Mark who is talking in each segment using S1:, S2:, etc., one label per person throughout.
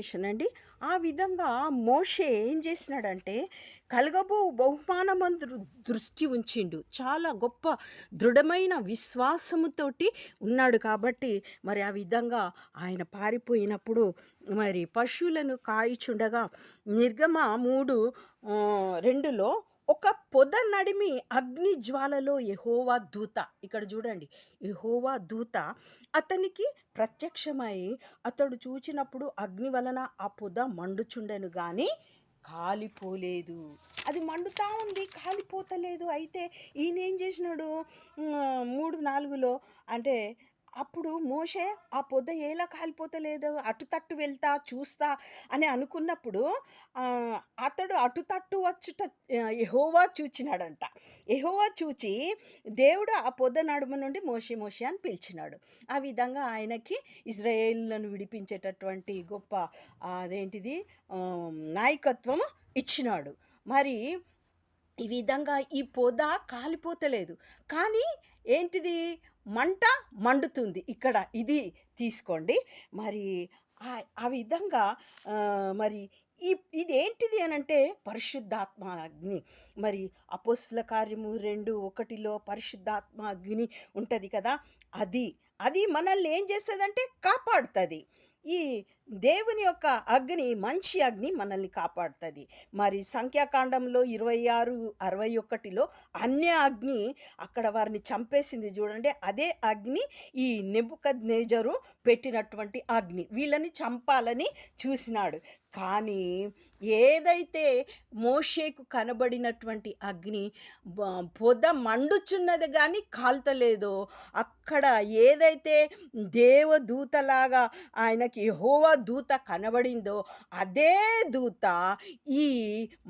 S1: Continuation అండి. ఆ విధంగా మోషే ఏం చేసినాడంటే కలగబో బహుమానమందు దృష్టి ఉంచిండు. చాలా గొప్ప దృఢమైన విశ్వాసముతోటి ఉన్నాడు కాబట్టి మరి ఆ విధంగా ఆయన పారిపోయినప్పుడు మరి పశువులను కాయిచుండగా నిర్గమ మూడు రెండులో ఒక పొద నడిమి అగ్ని జ్వాలలో ఎహోవా దూత. ఇక్కడ చూడండి ఎహోవా దూత అతనికి ప్రత్యక్షమై అతడు చూచినప్పుడు అగ్ని వలన ఆ పొద మండుచుండెను కానీ కాలిపోలేదు. అది మండుతా ఉంది కాలిపోతలేదు. అయితే ఈయన ఏం చేసినాడు మూడు నాలుగులో అంటే అప్పుడు మోషే ఆ పొద ఎలా కాలిపోతలేదు? అటు తట్టు వెళ్తా చూస్తా అని అనుకున్నప్పుడు అతడు అటు తట్టు వచ్చుట ఎహోవా చూచినాడంట. ఎహోవా చూచి దేవుడు ఆ పొద నడుమ నుండి మోషే మోషే అని పిలిచినాడు. ఆ విధంగా ఆయనకి ఇజ్రాయేళ్ళను విడిపించేటటువంటి గొప్ప అదేంటిది? నాయకత్వం ఇచ్చినాడు. మరి ఈ విధంగా ఈ పొద కాలిపోతలేదు. కానీ ఏంటిది? మంట మండుతుంది. ఇక్కడ ఇది తీసుకోండి. మరి ఆ విధంగా మరి ఈ ఇదేంటిది అని అంటే పరిశుద్ధాత్మ అగ్ని మరి అపోస్తుల కార్యము రెండు ఒకటిలో పరిశుద్ధాత్మ అగ్ని ఉంటుంది కదా? అది అది మనల్ని ఏం చేస్తుందంటే కాపాడుతుంది. ఈ దేవుని యొక్క అగ్ని మంచి అగ్ని మనల్ని కాపాడుతుంది. మరి సంఖ్యాకాండంలో ఇరవై ఆరు అరవై ఒకటిలో అన్య అగ్ని అక్కడ వారిని చంపేసింది చూడండి. అదే అగ్ని ఈ నెబుకద్ నేజరు పెట్టినటువంటి అగ్ని. వీళ్ళని చంపాలని చూసినాడు. కానీ ఏదైతే మోషేకు కనబడినటువంటి అగ్ని పొద మండుచున్నది కానీ కాల్తలేదో అక్కడ ఏదైతే దేవదూతలాగా ఆయనకి యెహోవా దూత కనబడిందో అదే దూత ఈ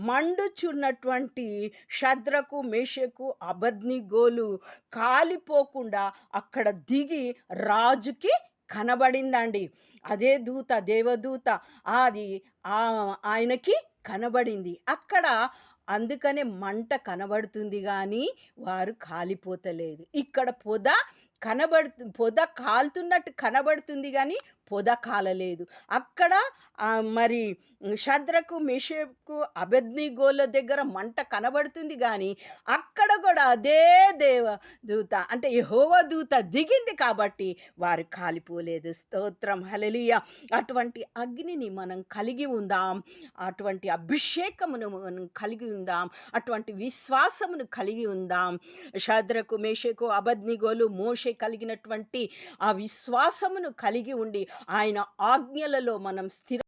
S1: మండుచున్నటువంటి శద్రకు మేషకు అబద్నిగోలు కాలిపోకుండా అక్కడ దిగి రాజుకి కనబడిందండి. అదే దూత దేవదూత అది ఆయనకి కనబడింది. అక్కడ అందుకనే మంట కనబడుతుంది కానీ వారు కాలిపోతలేదు. ఇక్కడ పొద కనబడు పొద కాలుతున్నట్టు కనబడుతుంది కానీ పొద కాలలేదు అక్కడ మరి షద్రకు మిషకు అబద్నిగోల దగ్గర మంట కనబడుతుంది కానీ అక్కడ కూడా అదే దేవ దూత అంటే యహోవ దూత దిగింది కాబట్టి వారు కాలిపోలేదు. స్తోత్రం. హలలియ అటువంటి అగ్నిని మనం కలిగి ఉందాం. అటువంటి అభిషేకమును మనం కలిగి ఉందాం. అటువంటి విశ్వాసమును కలిగి ఉందాం. షద్రకు మేషకు అబద్నిగోలు మోషే కలిగినటువంటి ఆ విశ్వాసమును కలిగి ఉండి ఆయన ఆజ్ఞలలో మనం స్థిర